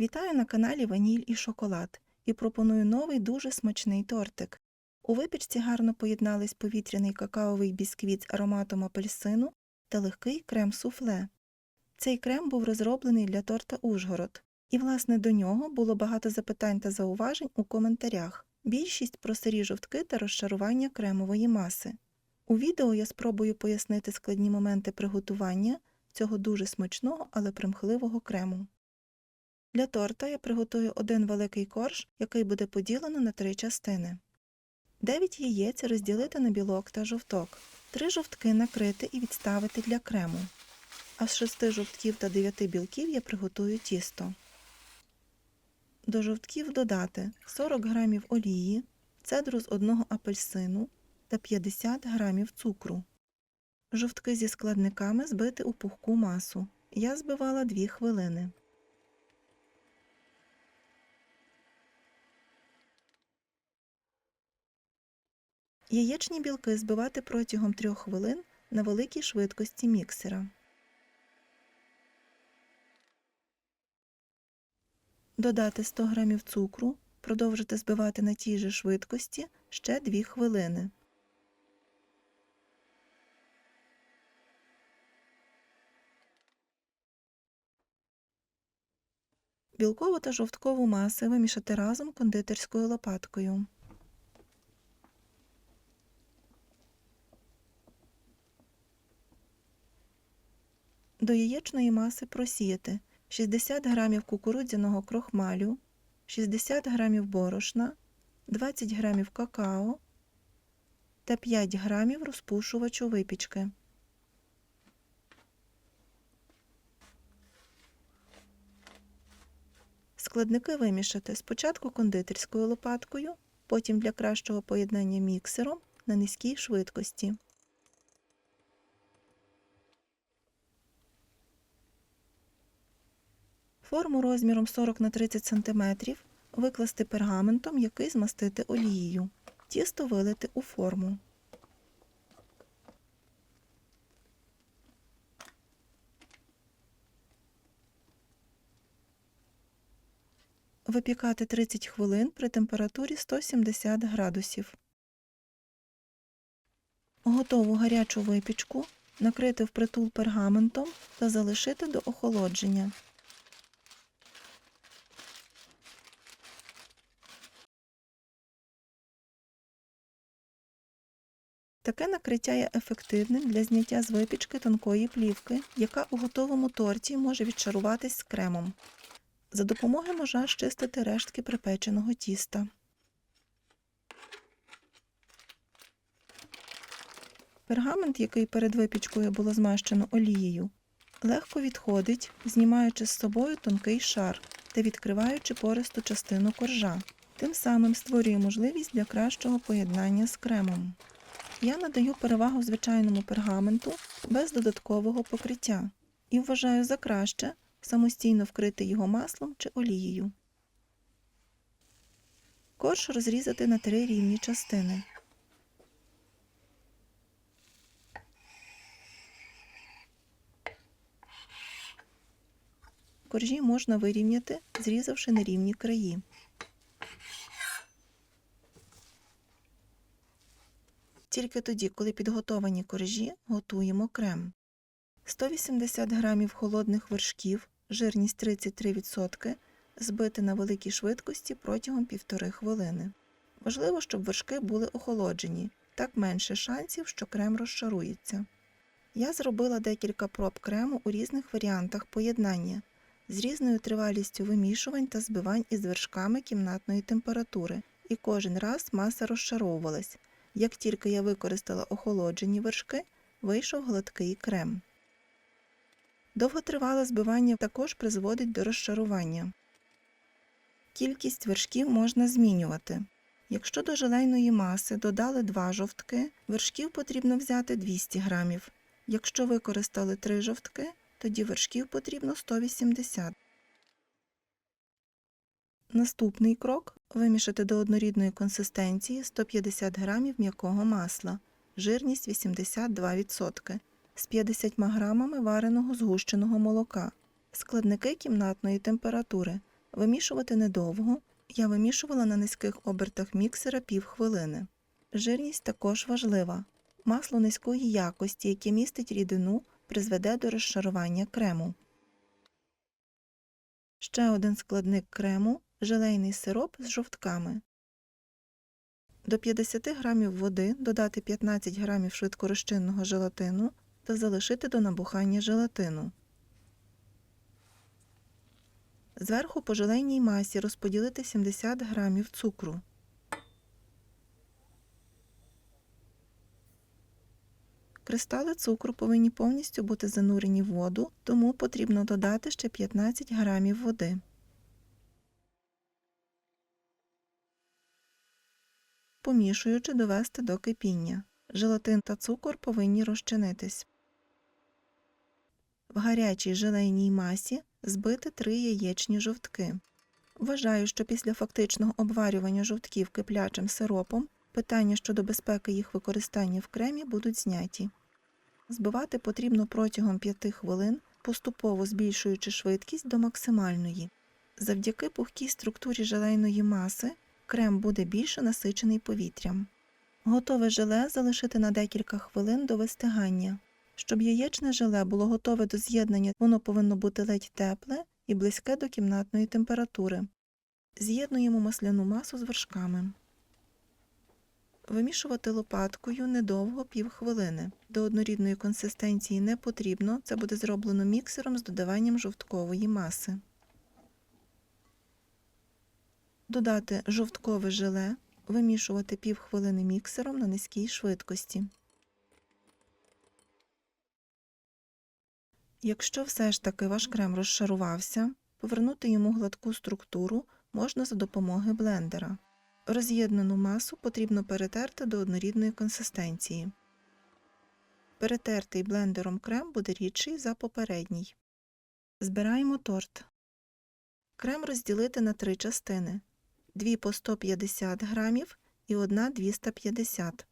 Вітаю на каналі Ваніль і Шоколад і пропоную новий дуже смачний тортик. У випічці гарно поєднались повітряний какаовий бісквіт з ароматом апельсину та легкий крем-суфле. Цей крем був розроблений для торта Ужгород, і, власне, до нього було багато запитань та зауважень у коментарях. Більшість про сирі жовтки та розчарування кремової маси. У відео я спробую пояснити складні моменти приготування цього дуже смачного, але примхливого крему. Для торта я приготую один великий корж, який буде поділено на три частини. 9 яєць розділити на білок та жовток. 3 жовтки накрити і відставити для крему. А з 6 жовтків та 9 білків я приготую тісто. До жовтків додати 40 г олії, цедру з одного апельсину та 50 г цукру. Жовтки зі складниками збити у пухку масу. Я збивала 2 хвилини. Яєчні білки збивати протягом 3 хвилин на великій швидкості міксера. Додати 100 г цукру, продовжити збивати на тій же швидкості ще 2 хвилини. Білкову та жовткову маси вимішати разом кондитерською лопаткою. До яєчної маси просіяти 60 г кукурудзяного крохмалю, 60 г борошна, 20 г какао та 5 г розпушувачу випічки. Складники вимішати спочатку кондитерською лопаткою, потім для кращого поєднання міксером на низькій швидкості. Форму розміром 40 на 30 см викласти пергаментом, який змастити олією. Тісто вилити у форму. Випікати 30 хвилин при температурі 170 градусів. Готову гарячу випічку накрити впритул пергаментом та залишити до охолодження. Таке накриття є ефективним для зняття з випічки тонкої плівки, яка у готовому торті може відчаруватись з кремом. За допомогою ножа щистити рештки припеченого тіста. Пергамент, який перед випічкою було змащено олією, легко відходить, знімаючи з собою тонкий шар та відкриваючи пористу частину коржа. Тим самим створює можливість для кращого поєднання з кремом. Я надаю перевагу звичайному пергаменту без додаткового покриття і вважаю за краще самостійно вкрити його маслом чи олією. Корж розрізати на три рівні частини. Коржі можна вирівняти, зрізавши нерівні краї. Тільки тоді, коли підготовані коржі, готуємо крем. 180 г холодних вершків, жирність 33%, збити на великій швидкості протягом 1,5 хвилини. Важливо, щоб вершки були охолоджені, так менше шансів, що крем розшарується. Я зробила декілька проб крему у різних варіантах поєднання з різною тривалістю вимішувань та збивань із вершками кімнатної температури, і кожен раз маса розшаровувалась. Як тільки я використала охолоджені вершки, вийшов гладкий крем. Довготривале збивання також призводить до розчарування. Кількість вершків можна змінювати. Якщо до желейної маси додали 2 жовтки, вершків потрібно взяти 200 г. Якщо використали 3 жовтки, тоді вершків потрібно 180 Наступний крок вимішати до однорідної консистенції 150 г м'якого масла, жирність 82%, з 50 г вареного згущеного молока, складники кімнатної температури, Вимішувати недовго. Я вимішувала на низьких обертах міксера півхвилини. Жирність також важлива. Масло низької якості, яке містить рідину, призведе до розшарування крему. Ще один складник крему желейний сироп з жовтками. До 50 г води додати 15 г швидкорозчинного желатину та залишити до набухання желатину. Зверху по желейній масі розподілити 70 г цукру. Кристали цукру повинні повністю бути занурені в воду, тому потрібно додати ще 15 грамів води. Помішуючи довести до кипіння. Желатин та цукор повинні розчинитись. В гарячій желейній масі збити 3 яєчні жовтки. Вважаю, що після фактичного обварювання жовтків киплячим сиропом питання щодо безпеки їх використання в кремі будуть зняті. Збивати потрібно протягом 5 хвилин, поступово збільшуючи швидкість до максимальної. Завдяки пухкій структурі желейної маси крем буде більше насичений повітрям. Готове желе залишити на декілька хвилин до вистигання. Щоб яєчне желе було готове до з'єднання, воно повинно бути ледь тепле і близьке до кімнатної температури. З'єднуємо масляну масу з вершками. Вимішувати лопаткою недовго півхвилини. До однорідної консистенції не потрібно, це буде зроблено міксером з додаванням жовткової маси. Додати жовткове желе, вимішувати півхвилини міксером на низькій швидкості. Якщо все ж таки ваш крем розшарувався, повернути йому гладку структуру можна за допомоги блендера. Роз'єднану масу потрібно перетерти до однорідної консистенції. Перетертий блендером крем буде рідший за попередній. Збираємо торт. Крем розділити на три частини: дві по 150 грамів і одна 250.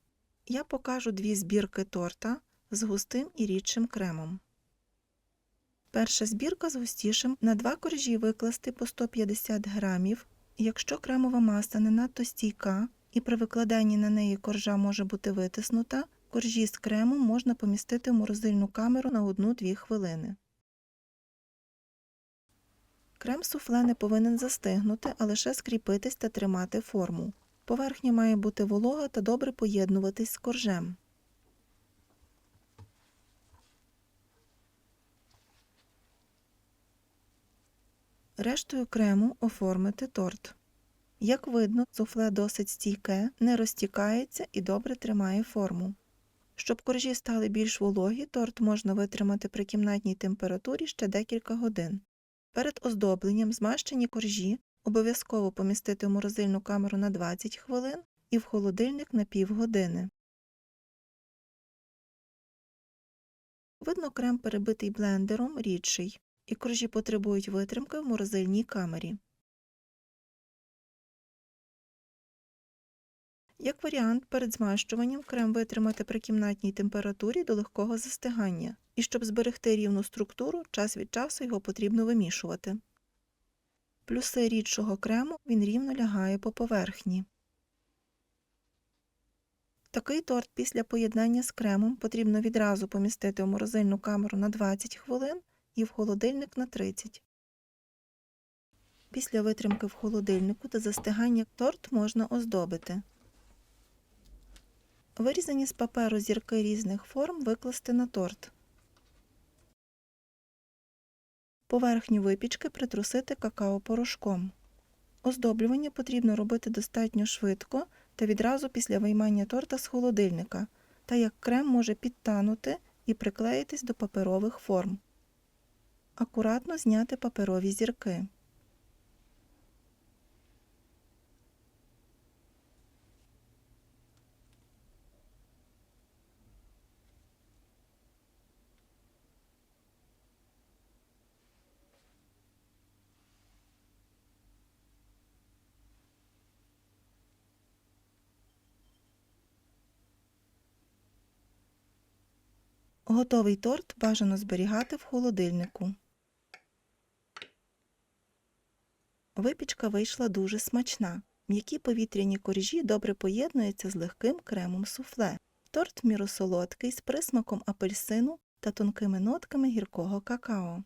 Я покажу дві збірки торта з густим і рідшим кремом. Перша збірка з густішим на два коржі викласти по 150 грамів. Якщо кремова маса не надто стійка і при викладанні на неї коржа може бути витиснута, коржі з кремом можна помістити в морозильну камеру на 1-2 хвилини. Крем суфле не повинен застигнути, а лише скріпитись та тримати форму. Поверхня має бути волога та добре поєднуватись з коржем. Рештою крему оформити торт. Як видно, суфле досить стійке, не розтікається і добре тримає форму. Щоб коржі стали більш вологі, торт можна витримати при кімнатній температурі ще декілька годин. Перед оздобленням змащені коржі обов'язково помістити в морозильну камеру на 20 хвилин і в холодильник на півгодини. Видно крем перебитий блендером рідший, і коржі потребують витримки в морозильній камері. Як варіант, перед змащуванням крем витримати при кімнатній температурі до легкого застигання, і щоб зберегти рівну структуру, час від часу його потрібно вимішувати. Плюси рідшого крему він рівно лягає по поверхні. Такий торт після поєднання з кремом потрібно відразу помістити в морозильну камеру на 20 хвилин і в холодильник на 30. Після витримки в холодильнику та застигання торт можна оздобити. Вирізані з паперу зірки різних форм викласти на торт. Поверхню випічки притрусити какао-порошком. Оздоблювання потрібно робити достатньо швидко та відразу після виймання торта з холодильника, та як крем може підтанути і приклеїтись до паперових форм. Акуратно зняти паперові зірки. Готовий торт бажано зберігати в холодильнику. Випічка вийшла дуже смачна. М'які повітряні коржі добре поєднуються з легким кремом суфле. Торт міросолодкий з присмаком апельсину та тонкими нотками гіркого какао.